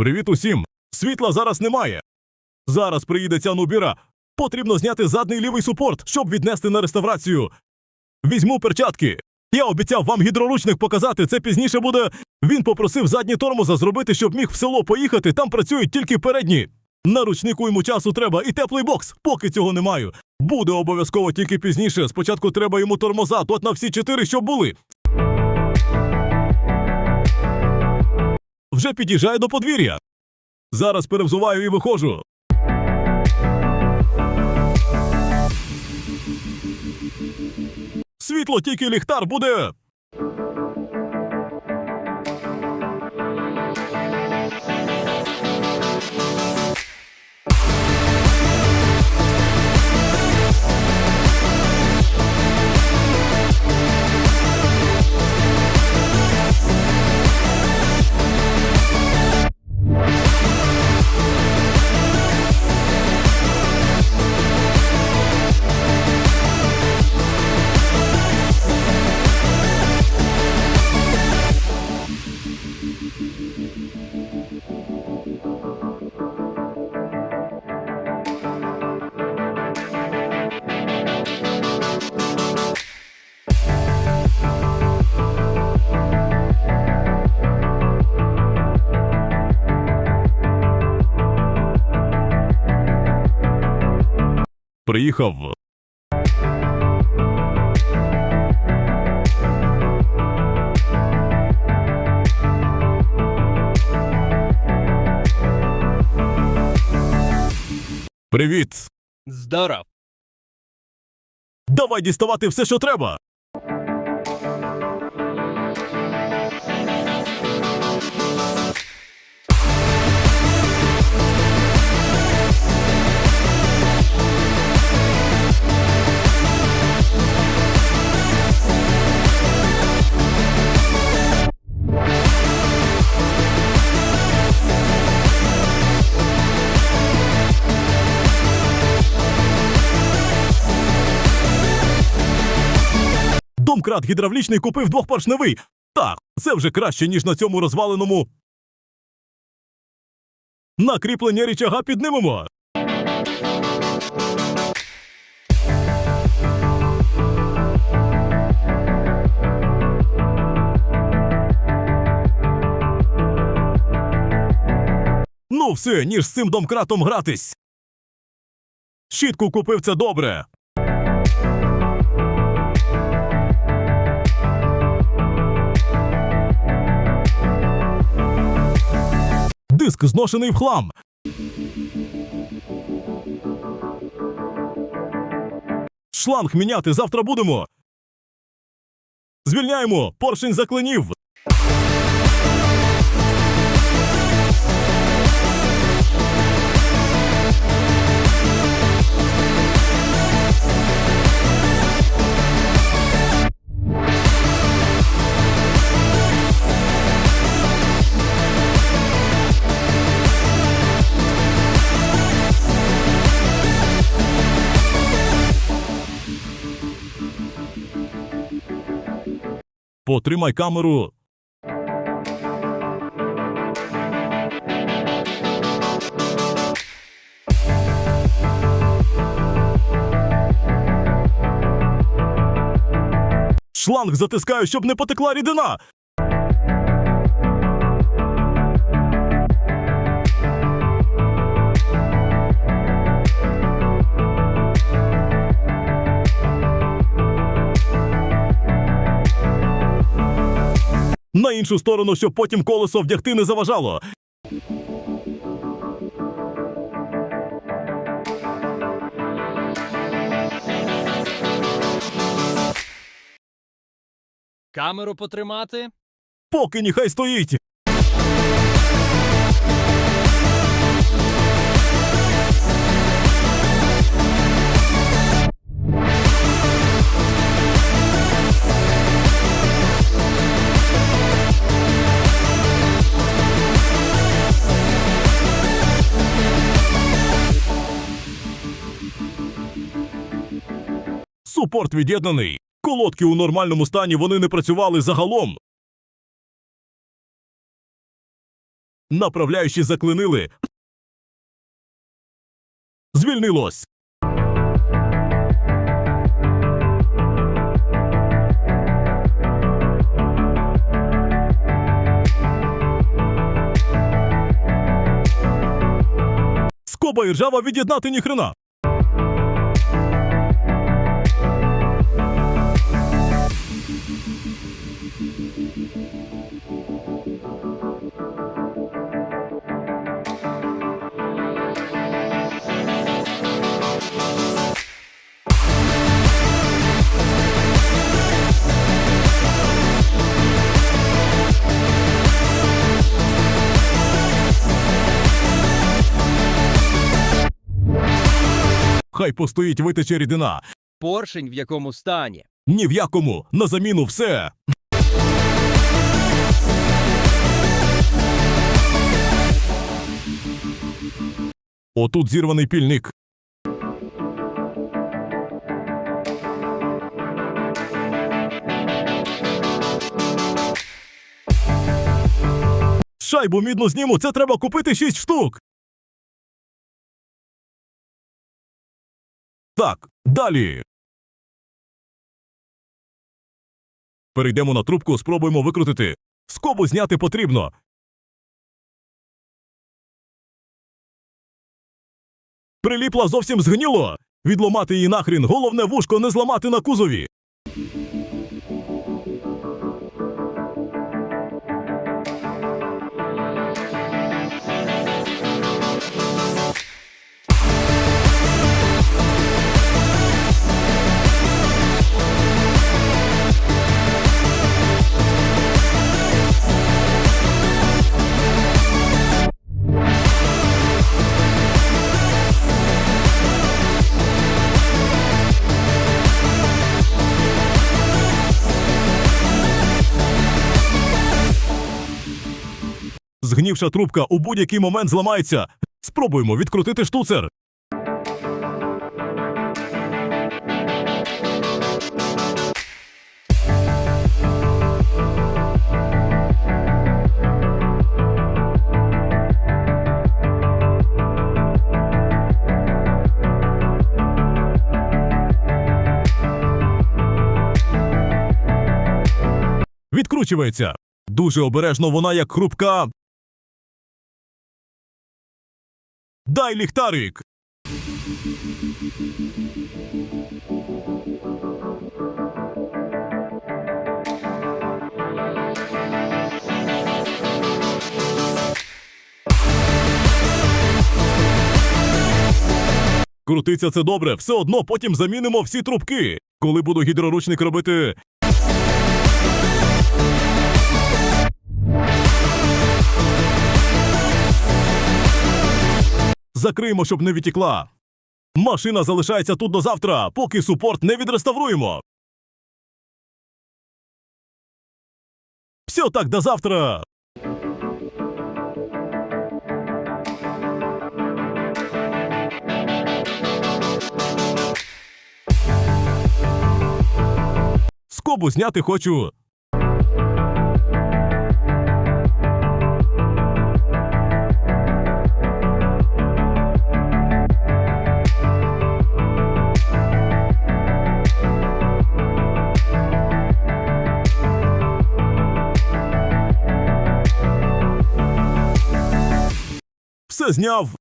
Привіт усім! Світла зараз немає. Зараз приїде ця нубіра. Потрібно зняти задній лівий супорт, щоб віднести на реставрацію. Візьму перчатки. Я обіцяв вам гідроручник показати, це пізніше буде. Він попросив задні тормоза зробити, щоб міг в село поїхати, там працюють тільки передні. На ручнику йому часу треба і теплий бокс, поки цього не маю. Буде обов'язково тільки пізніше. Спочатку треба йому тормоза, тот на всі чотири, щоб були. Вже під'їжджаю до подвір'я. Зараз перевзуваю і виходжу. Світло тільки ліхтар буде. Приїхав. Привіт. Здоров. Давай діставати все, що треба. Домкрат гідравлічний купив двохпоршневий. Так, це вже краще, ніж на цьому розваленому. Накріплення річага піднимемо. Ну, все, ніж з цим домкратом гратись. Щітку купив це добре. Диск зношений в хлам. Шланг міняти завтра будемо. Звільняємо, поршень заклинів. Потримай камеру. Шланг затискаю, щоб не потекла рідина. На іншу сторону, щоб потім колесо вдягти не заважало. Камеру потримати. Поки ніхай стоїть. Супорт від'єднаний. Колодки у нормальному стані вони не працювали загалом. Направляючі заклинили. Звільнилось. Скоба і ржава від'єднати ніхрена. Хай постоїть витече рідина. Поршень в якому стані. Ні в якому. На заміну все. Отут зірваний пільник. Шайбу мідну зніму, це треба купити шість штук. Так, далі. Перейдемо на трубку, спробуємо викрутити. Скобу зняти потрібно. Приліпла зовсім згніло. Відломати її нахрін, головне вушко не зламати на кузові. Згнівша трубка у будь-який момент зламається. Спробуємо відкрутити штуцер. Відкручується. Дуже обережно вона як хрупка. Дай ліхтарик. Крутиться це добре, все одно потім замінимо всі трубки. Коли буду гідроручник робити. Закриємо, щоб не відтікла. Машина залишається тут до завтра, поки супорт не відреставруємо. Все так до завтра. Скобу зняти хочу. Все зняв.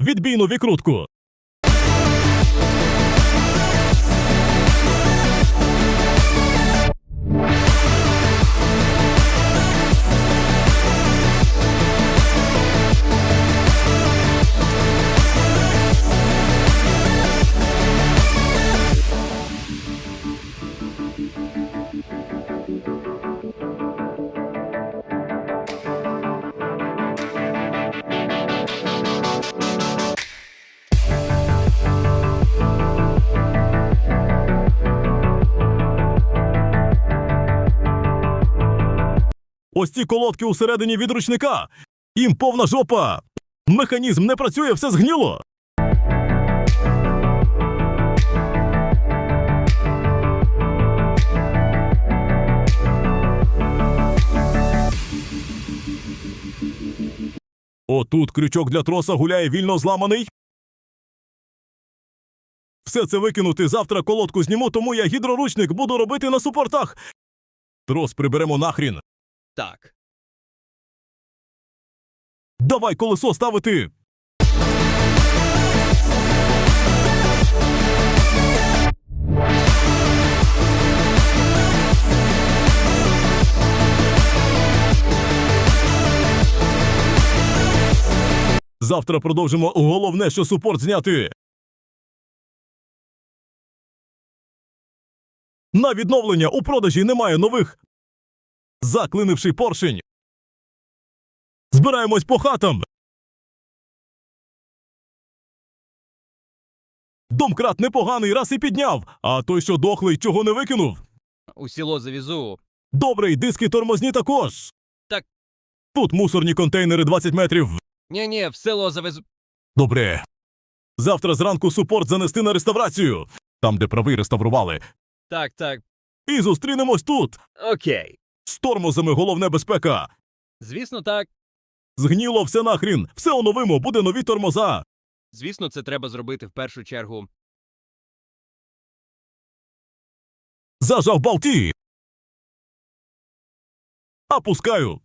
Відбійну відкрутку. Ось ці колодки усередині відручника. Їм повна жопа! Механізм не працює, все згніло! Отут крючок для троса гуляє вільно зламаний. Все це викинути завтра колодку зніму, тому я гідроручник буду робити на супортах. Трос приберемо нахрін. Так. Давай колесо ставити. Завтра продовжимо головне, що супорт зняти. На відновлення у продажі немає нових. Заклинивши поршень. Збираємось по хатам. Домкрат непоганий раз і підняв, а той, що дохлий, чого не викинув. У село завізу. Добрий, диски тормозні також. Так. Тут мусорні контейнери 20 метрів. Ні-ні, в село завезу. Добре. Завтра зранку супорт занести на реставрацію, там, де правий реставрували. Так, так. І зустрінемось тут. Окей. З тормозами головне безпека. Звісно, так. Згніло все нахрін. Все оновимо, буде нові тормоза. Звісно, це треба зробити в першу чергу. Зажав балті. Опускаю.